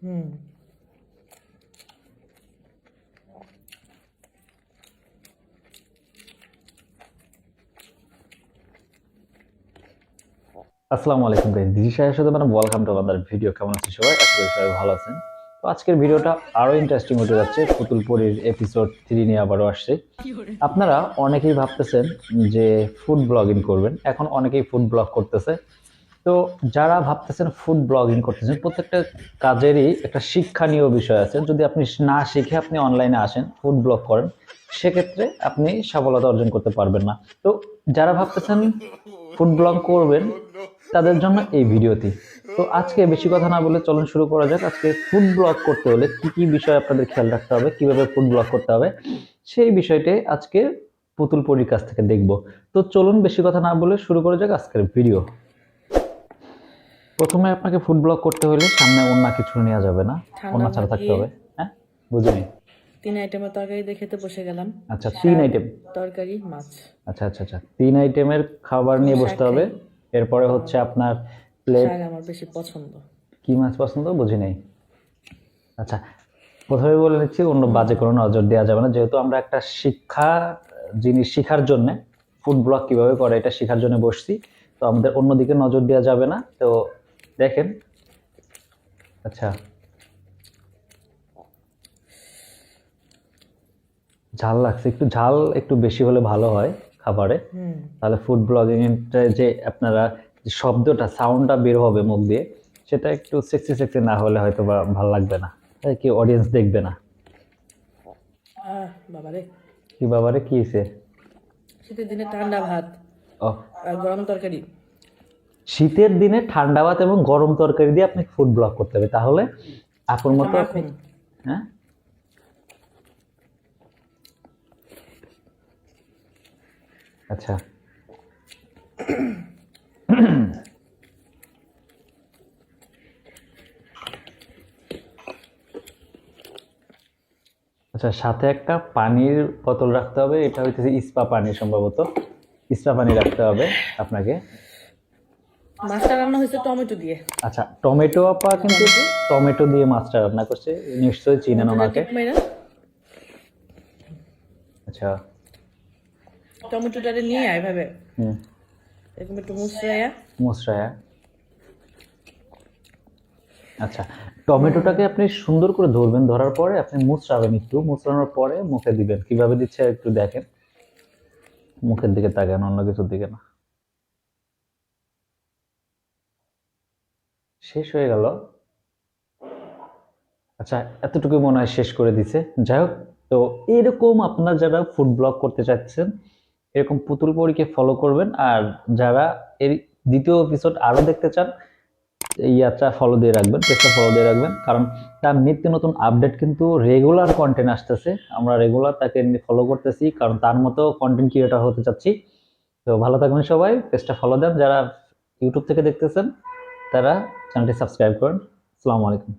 আসসালামু আলাইকুম গাইস দিদি সাহেবের সাথে মানে ওয়েলকাম টু আমাদের ভিডিও কেমন আছেন সবাই? আশা করি সবাই ভালো আছেন। তো আজকের ভিডিওটা আরও ইন্টারেস্টিং হতে যাচ্ছে। পুতুলপুরির এপিসোড থ্রি নিয়ে আবারও আসছে। আপনারা অনেকেই ভাবতেছেন যে ফুড ব্লগিং করবেন। এখন অনেকেই ফুড ব্লগ করতেছে। তো যারা ভাবতেছেন ফুড ব্লগিং করতেছেন, প্রত্যেকটা কাজেরই একটা শিক্ষণীয় বিষয় আছে। যদি আপনি না শিখে আপনি অনলাইনে আসেন ফুড ব্লগ করেন, সেক্ষেত্রে আপনি সফলতা অর্জন করতে পারবেন না। তো যারা ভাবতেছেন ফুড ব্লগ করবেন, তাদের জন্য এই ভিডিওটি। তো আজকে বেশি কথা না বলে চলুন শুরু করা যাক। আজকে ফুড ব্লগ করতে হলে কি কি বিষয় আপনাদের খেয়াল রাখতে হবে, কীভাবে ফুড ব্লগ করতে হবে, সেই বিষয়টি আজকে পুতুল পরির কাছ থেকে দেখব। তো চলুন বেশি কথা না বলে শুরু করা যাক আজকের ভিডিও। প্রথমে আপনাকে ফুড ব্লগ করতে হলে সামনে অন্য কিছু নেওয়া যাবে না অন্য ছাড়া থাকতে হবে। হ্যাঁ? বুঝিনি? তিন আইটেমের তরকারি দিয়ে খেতে বসে গেলাম। আচ্ছা তিন আইটেম তরকারি মাছ। আচ্ছা আচ্ছা আচ্ছা। তিন আইটেমের খাবার নিয়ে বসতে হবে। এরপরে হচ্ছে আপনার প্লেট আমার বেশি পছন্দ। কি মাছ পছন্দ বুঝি নাই আচ্ছা প্রথমে বলে নিচ্ছি অন্য বাজে কোনো নজর দেওয়া যাবে না। যেহেতু আমরা একটা শিক্ষা জিনিস শেখার জন্য ফুড ব্লগ কীভাবে করে এটা শেখার জন্য বসছি তো আমাদের অন্যদিকে নজর দেওয়া যাবে না। তো দেখেন। আচ্ছা। ঝাল লাগছে একটু ঝাল একটু বেশি হলে ভালো হয় খাবারে। তাহলে ফুড ব্লগিং যে আপনারা যে শব্দটা সাউন্ডটা বের হবে মুখ দিয়ে সেটা একটু সেক্সি সেক্সি না হলে হয়তো বা ভালো লাগবে না। তাই কি অডিয়েন্স দেখবে না? আহ বাবা রে কি বাবারে কি হয়েছে শীতের দিনে ঠান্ডা ভাত ও। গরম তরকারি। শীতের দিনে ঠান্ডা ভাত এবং গরম তরকারি দিয়ে আপনি ফুড ব্লক করতে হবে। তাহলে আপুর মতো আপনি হ্যাঁ? আচ্ছা। আচ্ছা সাথে একটা পানির বোতল রাখতে হবে। এটা হইতেছে ইস্পা পানি সম্ভবত। ইস্পা পানি রাখতে হবে আপনাকে। মাছটা রান্না হয়েছে টমেটো দিয়ে। আচ্ছা টমেটো আপা কিন্তু টমেটো দিয়ে মাছটা রান্না করছে। নিশ্চয়ই চিনেন ওনাকে। আচ্ছা। টমেটোটারে নিয়ে আয় ভাবে হুম। এরকম একটু মুসরাইয়া মুসরায়া আচ্ছা টমেটোটাকে আপনি সুন্দর করে ধরবেন ধরার পরে আপনি মুচড়াবেন একটু। মুচড়ানোর পরে মুখে দিবেন। কীভাবে দিচ্ছে একটু দেখেন। মুখের দিকে তাকান অন্য কিছুর দিকে না। শেষ হয়ে গেল। আচ্ছা এতটুকু মনে হয় শেষ করে দিছে। যাই হোক, তো এরকম আপনার যারা ফুড ব্লগ করতে চাচ্ছেন, এরকম পুতুল পরীকে ফলো করবেন। আর যারা এর দ্বিতীয় এপিসোড আরও দেখতে চান, এই ইয়াত্রা ফলো দিয়ে রাখবেন পেজটা ফলো দিয়ে রাখবেন। কারণ তার নিত্য নতুন আপডেট কিন্তু রেগুলার কন্টেন্ট আসতেছে। আমরা রেগুলার তাকে ফলো করতেছি, কারণ তার মতো কন্টেন্ট ক্রিয়েটর হতে চাচ্ছি। তো ভালো থাকবেন সবাই পেজটা ফলো দেন। যারা ইউটিউব থেকে দেখতেছেন তারা চ্যানেলটি সাবস্ক্রাইব করুন। আসসালামু আলাইকুম।